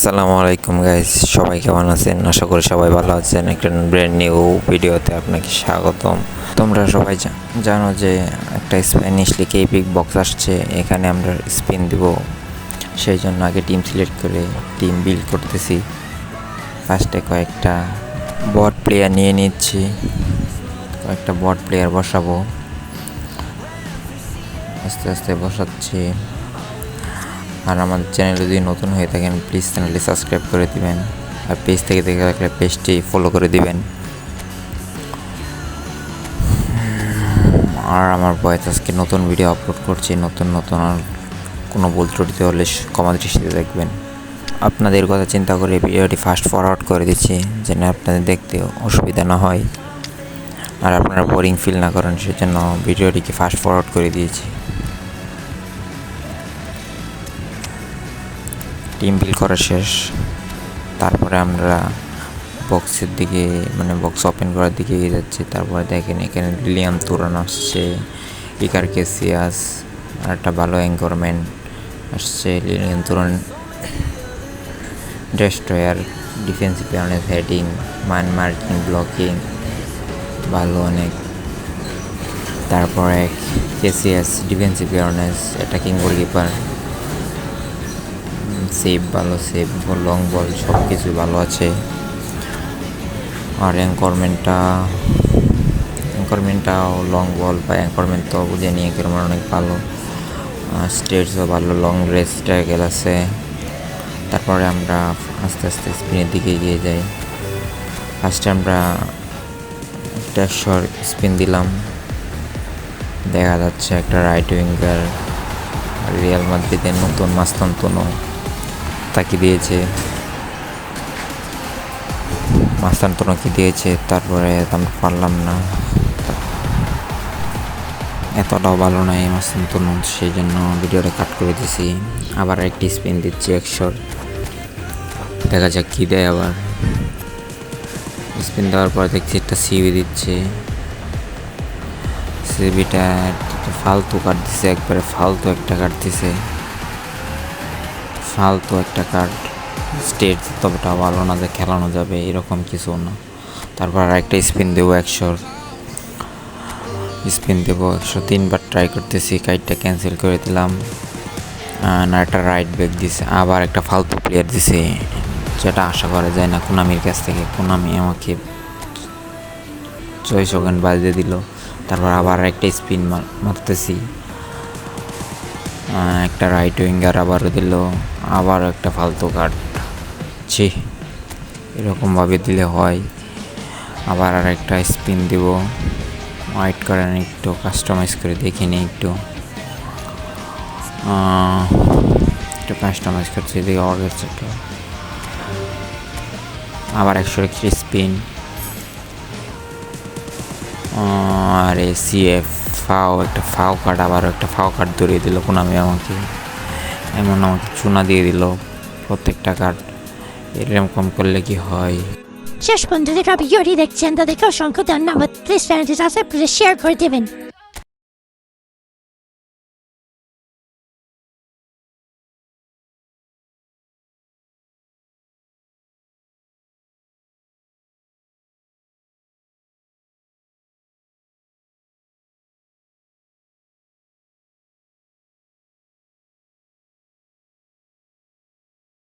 আসসালামু আলাইকুম গাইস সবাই কেমন আছেন? আশা করি সবাই ভালো আছেন। একটা ব্র্যান্ড নিউ ভিডিওতে আপনাকে স্বাগতম। তোমরা সবাই জানো যে একটা স্প্যানিশ লিগে এপিক বক্স আসছে। এখানে আমরা স্পিন দিব। সেই জন্য আগে টিম সিলেক্ট করে টিম বিল্ড করতেছি। ফার্স্টে কয়েকটা বট প্লেয়ার নিয়ে নিচ্ছি। কয়েকটা বট প্লেয়ার বসাবো। আস্তে আস্তে বসাচ্ছি। আর আমাদের চ্যানেল যদি নতুন হয়ে থাকেন প্লিজ চ্যানেলটি সাবস্ক্রাইব করে দিবেন। আর পেজ থেকে দেখে থাকলে পেজটি ফলো করে দিবেন। আর আমার বয়স আজকে নতুন ভিডিও আপলোড করছি, নতুন নতুন আর কোনো ভুল ত্রুটিতে হলে কমা দৃষ্টিতে দেখবেন। আপনাদের কথা চিন্তা করে ভিডিওটি ফাস্ট ফরওয়ার্ড করে দিচ্ছি, যেন আপনাদের দেখতে অসুবিধা না হয়। আর আপনারা বোরিং ফিল না করেন, সেজন্য ভিডিওটিকে ফাস্ট ফরওয়ার্ড করে দিয়েছি। টিম বিল করা শেষ। তারপরে আমরা বক্সের দিকে মানে বক্স ওপেন করার দিকে এগিয়ে যাচ্ছি। তারপরে দেখেন এখানে লিলিয়াম তুরান আসছে ইকার কেসিয়াস আর একটা ভালো এনভায়রনমেন্ট আসছে লিলিয়াম তুরান ডেস্ট্রয়ার ডিফেন্সিভ অনেক হেডিং মান মার্কিং ব্লকিং ভালো অনেক। তারপরে Casillas defensive awareness attacking goalkeeper save ভালো সেভ লং বল সব কিছু ভালো আছে। আর অ্যাঙ্করমেন্টটা অ্যাঙ্করমেন্টটাও লং বল বা অ্যাঙ্করমেন্ট তো বুঝে নিয়ে কেরম অনেক ভালো। স্টেটসও ভালো লং রেস ট্র্যাকেল আছে। তারপরে আমরা আস্তে আস্তে স্পিনের দিকে এগিয়ে যাই। ফার্স্টে আমরা একটা শর্ট স্পিন দিলাম। দেখা যাচ্ছে একটা রাইট উইঙ্গার রিয়াল মাদ্রিদের নতুন মাস্তান্তনো তাকে দিয়েছে। মাস্তান্তনকে দিয়েছে, তারপরে আমরা পারলাম না। এতটাও ভালো নয় মাস্তান্তন সেই জন্য ভিডিওটা কাট করে দিছি। আবার একটি স্পিন দিচ্ছি একশোর দেখা যাক কী দেয় আবার। স্পিন দেওয়ার পর দেখছি একটা সিবি দিচ্ছে। সিবিটা ফালতু কাট দিছে, একবারে ফালতু একটা কাট দিছে। ফালতু একটা কার্ড স্টেট ততটা ভালো না যে খেলানো যাবে, এরকম কিছু না। তারপর আর একটা স্পিন দেবো একশোর স্পিন দেবো একশো, তিনবার ট্রাই করতেছি কাইটটা ক্যান্সেল করে দিলাম। আর একটা রাইট ব্যাক দিছে, আবার একটা ফালতু প্লেয়ার দিছে, যেটা আশা করা যায় না, কোনামির কাছ থেকে। কোনামি আমাকে ছয় সেকেন্ড বাজে দিল, তারপর আবার একটা স্পিন মারতেছি। একটা রাইট উইঙ্গার আবারও দিল। আবার একটা ফালতু কাট ছি, এরকমভাবে দিলে হয়। আবার আর একটা স্পিন দিব হোয়াইট করেন একটু কাস্টমাইজ করে দেখে নিই একটু। একটু কাস্টমাইজ করছি এদিকে অর্ডার একটু আবার একশো একটি স্পিন আর এ সিএফ ফাও, একটা ফাও কার্ড আবার একটা ফাও কার্ড ধরিয়ে দিল কোনামি আমাকে। এমন আমাকে চুনা দিয়ে দিল প্রত্যেকটা কার্ড এরকম কম করলে কি হয়? শেষ যারা ভিডিওটি দেখছেন? তাদেরকে অসংখ্য ধন্যবাদ। প্লিজ চ্যানেলটি সাবস্ক্রাইব করে শেয়ার করে দেবেন